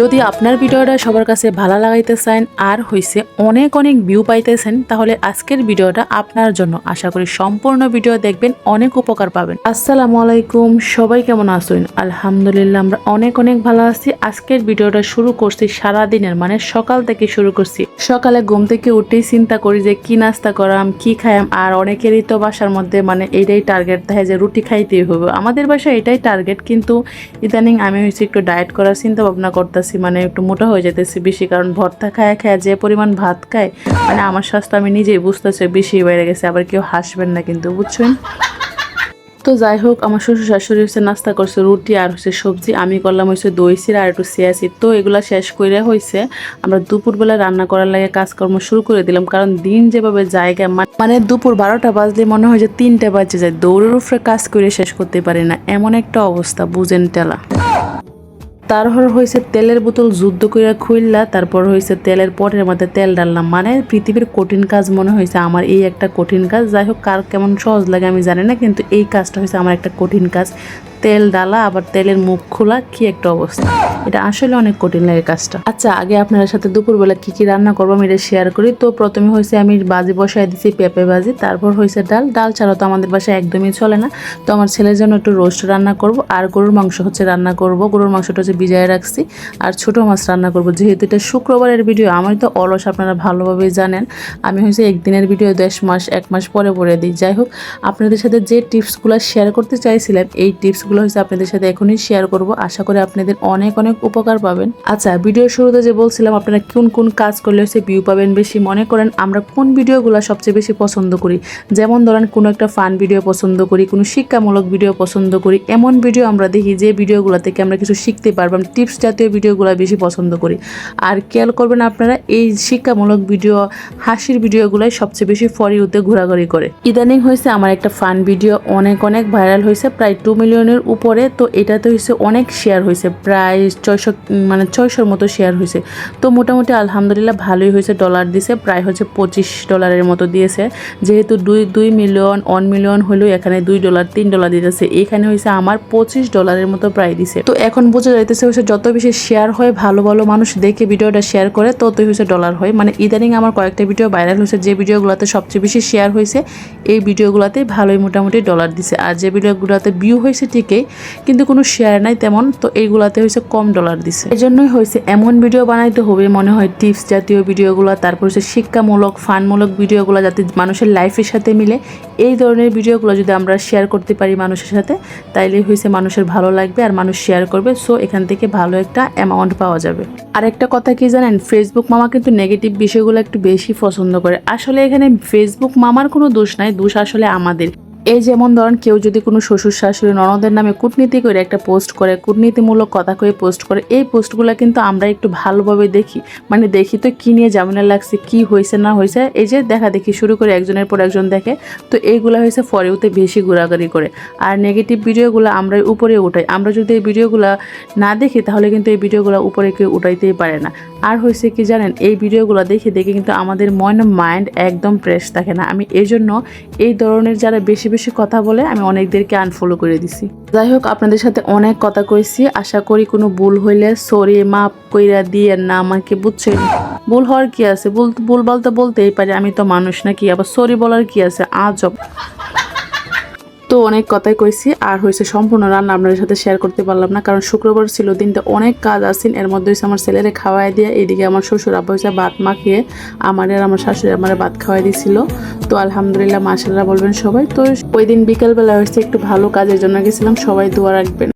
যদি আপনার ভিডিওটা সবার কাছে ভালো লাগাইতে চান আর হইছে অনেক অনেক ভিউ পাইতেছেন, তাহলে আজকের ভিডিওটা আপনার জন্য আশা করি সম্পূর্ণ ভিডিও দেখবেন, অনেক উপকার পাবেন। আসসালামু আলাইকুম, সবাই কেমন আছেন? আলহামদুলিল্লাহ, আমরা অনেক অনেক ভালো আছি। আজকের ভিডিওটা শুরু করছি সারা দিনের মানে সকাল থেকে শুরু করছি। সকালে ঘুম থেকে উঠেই চিন্তা করি যে কি নাস্তা করাম, কি খাইম, আর অনেকেরই তো বাসার মধ্যে মানে এটাই টার্গেট থাকে যে রুটি খাইতেই হবে। আমাদের বাসায় এটাই টার্গেট কিন্তু ইদানিং আমি হচ্ছে একটু ডায়েট করার চিন্তা ভাবনা করতেছি। মানে একটু মোটা হয়ে যেতেছি বেশি, কারণ ভর্তা খায় খায় যে পরিমাণ ভাত খায় মানে আমার স্বাস্থ্য আমি নিজেই বুঝতেছি, বেশি বেড়ে গেছে, আবার কেউ হাসবেন না কিন্তু, বুঝছেন? তো যাই হোক, আমার শ্বশুর শাশুড়ি হচ্ছে নাস্তা করছে, রুটি আর হচ্ছে সবজি, আমি করলাম হচ্ছে দই, সিরা আর একটু সিয়াসি তো এগুলা শেষ করে হয়েছে আমরা দুপুরবেলা রান্না করার লাগে কাজকর্ম শুরু করে দিলাম, কারণ দিন যেভাবে জায়গা মানে দুপুর বারোটা বাজলে মনে হয় যে তিনটে বাজে যায়, দৌড়ের উপরে কাজ করে শেষ করতে পারি না, এমন একটা অবস্থা, বুঝেন টেলা। তারপর হয়েছে তেলের বোতল যুদ্ধ করে খুললা তারপর হয়েছে তেলের পটের মধ্যে তেল ডাললাম মানে পৃথিবীর কঠিন কাজ মনে হয়েছে আমার এই একটা কঠিন কাজ। যাই হোক, কার কেমন সহজ লাগে আমি জানি না, কিন্তু এই কাজটা হয়েছে আমার একটা কঠিন কাজ। তেল ডালা, আবার তেলের মুখ খোলা, কি একটা অবস্থা। এটা আসলে অনেক কঠিন লাগে কাজটা। আচ্ছা আগে আপনার সাথে দুপুরবেলা কি কি রান্না করব আমি এটা শেয়ার করি। তো প্রথমে হয়েছে আমি বাজি বসাই দিছি পেঁপে বাজি, তারপর হয়েছে ডাল। ডাল ছাড়া তো আমাদের বাসায় একদমই চলে না। তো আমার ছেলের জন্য একটু রোস্ট রান্না করব, আর গরুর মাংস হচ্ছে রান্না করব। গরুর মাংসটা হচ্ছে ভিজায় রাখছি, আর ছোট মাছ রান্না করব। যেহেতু এটা শুক্রবারের ভিডিও, আমি তো অলস, আপনারা ভালোভাবেই জানেন। আমি হয়েছে একদিনের ভিডিও দশ মাস, এক মাস পরে পরে দিই। যাই হোক, আপনাদের সাথে যে টিপসগুলো শেয়ার করতে চাইছিলাম, এই টিপসগুলো হচ্ছে আপনাদের সাথে এখনই শেয়ার করব। আশা করি আপনাদের অনেক অনেক উপকার পাবেন। আচ্ছা ভিডিও শুরুতে যে বলছিলাম, আপনারা কোন কোন কাজ করলে হচ্ছে ভিউ পাবেন বেশি মনে করেন, আমরা কোন ভিডিওগুলো সবচেয়ে বেশি পছন্দ করি? যেমন ধরেন, কোনো একটা ফান ভিডিও পছন্দ করি, কোনো শিক্ষামূলক ভিডিও পছন্দ করি, এমন ভিডিও আমরা দেখি যে ভিডিওগুলো থেকে আমরা কিছু শিখতে পারবাম টিপস জাতীয় ভিডিওগুলো বেশি পছন্দ করি। আর খেয়াল করবেন আপনারা, এই শিক্ষামূলক ভিডিও হাসির ভিডিওগুলোই সবচেয়ে বেশি ফর ইউতে ঘোরাঘুরি করে। ইদানিং হয়েছে আমার একটা ফান ভিডিও অনেক অনেক ভাইরাল হয়েছে, প্রায় টু মিলিয়নের উপরে, তো এটাতে হয়েছে অনেক শেয়ার হয়েছে প্রায় ছয়শো মানে ছয়শোর মতো শেয়ার হয়েছে তো মোটামুটি আলহামদুলিল্লাহ ভালোই হয়েছে ডলার দিছে, প্রায় হচ্ছে পঁচিশ ডলারের মতো দিয়েছে। যেহেতু দুই দুই মিলিয়ন ওয়ান মিলিয়ন হলেও এখানে দুই ডলার তিন ডলার দিতেছে, এখানে হয়েছে আমার পঁচিশ ডলারের মতো প্রায় দিছে। তো এখন বোঝা যাইতেছে হচ্ছে যত বেশি শেয়ার হয়, ভালো ভালো মানুষ দেখে ভিডিওটা শেয়ার করে, ততই হচ্ছে ডলার হয়। মানে ইদানিং আমার কয়েকটা ভিডিও ভাইরাল হয়েছে যে ভিডিওগুলোতে সবচেয়ে বেশি শেয়ার হয়েছে এই ভিডিওগুলোতে ভালোই মোটামুটি ডলার দিছে। আর যে ভিডিওগুলোতে ভিউ হয়েছে ঠিকই কিন্তু কোনো শেয়ার নাই তেমন, তো এইগুলাতে হয়েছে কম ডলার দিছে। এই জন্যই হয়েছে এমন ভিডিও বানাইতে হবে, মনে হয় টিপস জাতীয় ভিডিওগুলো তারপর হচ্ছে শিক্ষামূলক, ফানমূলক ভিডিওগুলো যাতে মানুষের লাইফের সাথে মিলে। এই ধরনের ভিডিওগুলো যদি আমরা শেয়ার করতে পারি মানুষের সাথে, তাইলে হয়েছে মানুষের ভালো লাগবে আর মানুষ শেয়ার করবে সো এখান থেকে ভালো একটা অ্যামাউন্ট পাওয়া যাবে। আর একটা কথা কি জানেন ফেসবুক মামা কিন্তু নেগেটিভ বিষয়গুলো একটু বেশি পছন্দ করে। আসলে এখানে ফেসবুক মামার কোনো দোষ নাই, দোষ আসলে আমাদের। এই যেমন ধরেন কেউ যদি কোনো শ্বশুর শাশুড়ি ননদের নামে কূটনীতি করে একটা পোস্ট করে, কূটনীতিমূলক কথা কয়ে পোস্ট করে, এই পোস্টগুলো কিন্তু আমরা একটু ভালোভাবে দেখি। মানে দেখি তো কী নিয়ে জামিনা লাগছে, কি হয়েছে না হয়েছে এই যে দেখা দেখি শুরু করে একজনের পর একজন দেখে, তো এইগুলো হয়েছে ফরেওতে বেশি ঘোরাঘুরি করে। আর নেগেটিভ ভিডিওগুলো আমরা উপরে উঠাই। আমরা যদি এই ভিডিওগুলো না দেখি, তাহলে কিন্তু এই ভিডিওগুলো উপরে কেউ উঠাইতেই পারে না। আর হয়েছে কি জানেন, এই ভিডিওগুলো দেখে দেখে কিন্তু আমাদের মন, মাইন্ড একদম ফ্রেশ থাকে না। আমি এই জন্য এই ধরনের যারা বেশি বেশি কথা বলে, আমি অনেকদেরকে আনফলো করে দিছি। যাই হোক, আপনাদের সাথে অনেক কথা কইছি। আশা করি কোনো ভুল হইলে সরি মাপ কইরা দিয়ে না আমাকে, বুঝছেন? ভুল হওয়ার কি আছে? ভুল ভুল বলতে বলতেই পারি, আমি তো মানুষ নাকি, আবার সরি বলার কি আছে? আজব। তো অনেক কথাই কইছি, আর হয়েছে সম্পূর্ণ রান্না আপনাদের সাথে শেয়ার করতে পারলাম না, কারণ শুক্রবার ছিল দিনটা অনেক কাজ আসেন এর মধ্যে হয়েছে আমার ছেলেরে খাওয়াই দিয়ে, এদিকে আমার শ্বশুর আব্বা হয়েছে ভাত মাখিয়ে আমার আর আমার শাশুড়ি আমার ভাত খাওয়াই দিয়েছিল তো আলহামদুলিল্লাহ মাসাল্লাহ বলবেন সবাই। তো ওই দিন বিকালবেলা হয়েছে একটু ভালো কাজের জন্য গেছিলাম, সবাই দোয়া রাখবেন।